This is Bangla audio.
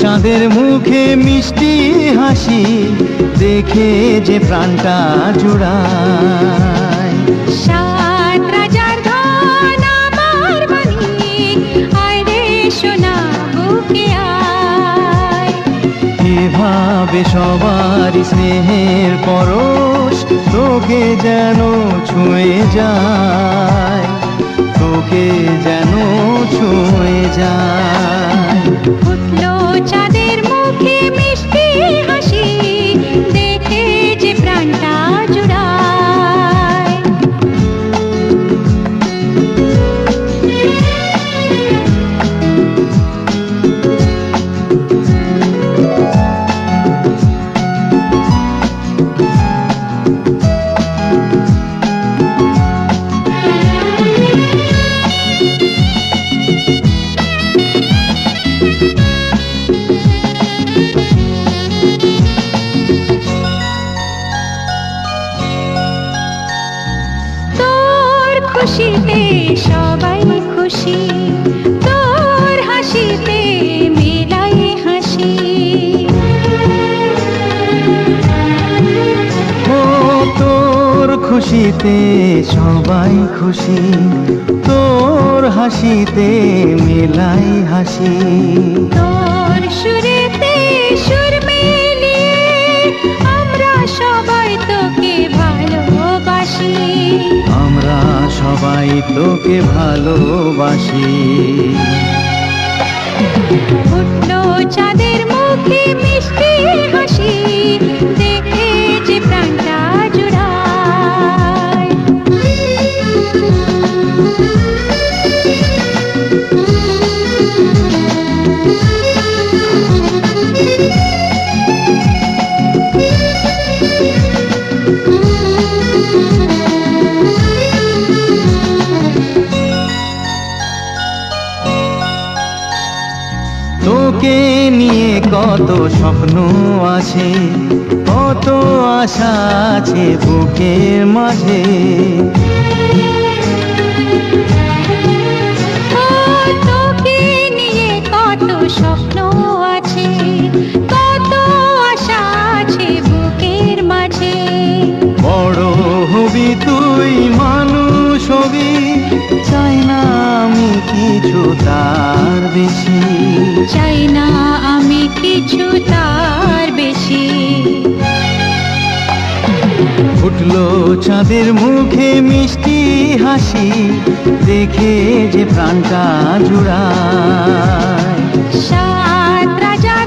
চাঁদের মুখে মিষ্টি হাসি দেখে যে প্রাণটা জুড়ায়। আয় এভাবে সবার স্নেহের পরশ তোকে যেন ছুঁয়ে যায় তোকে যেন ছুঁয়ে যায়। খুশিতে সবাই খুশি। তোর হাসিতে মেলাই হাসি। ও তোর খুশিতে সবাই খুশি। তোর হাসিতে মেলাই হাসি। তোর তোকে ভালোবাসি। ফুটলো চাঁদের মুখে মিষ্টি হাসি কত স্বপ্ন আছে কত আশা আছে বুকের মাঝে। ফুটলো চাঁদের মুখে মিষ্টি হাসি দেখে যে প্রাণটা জুড়ায়। সবার রাজার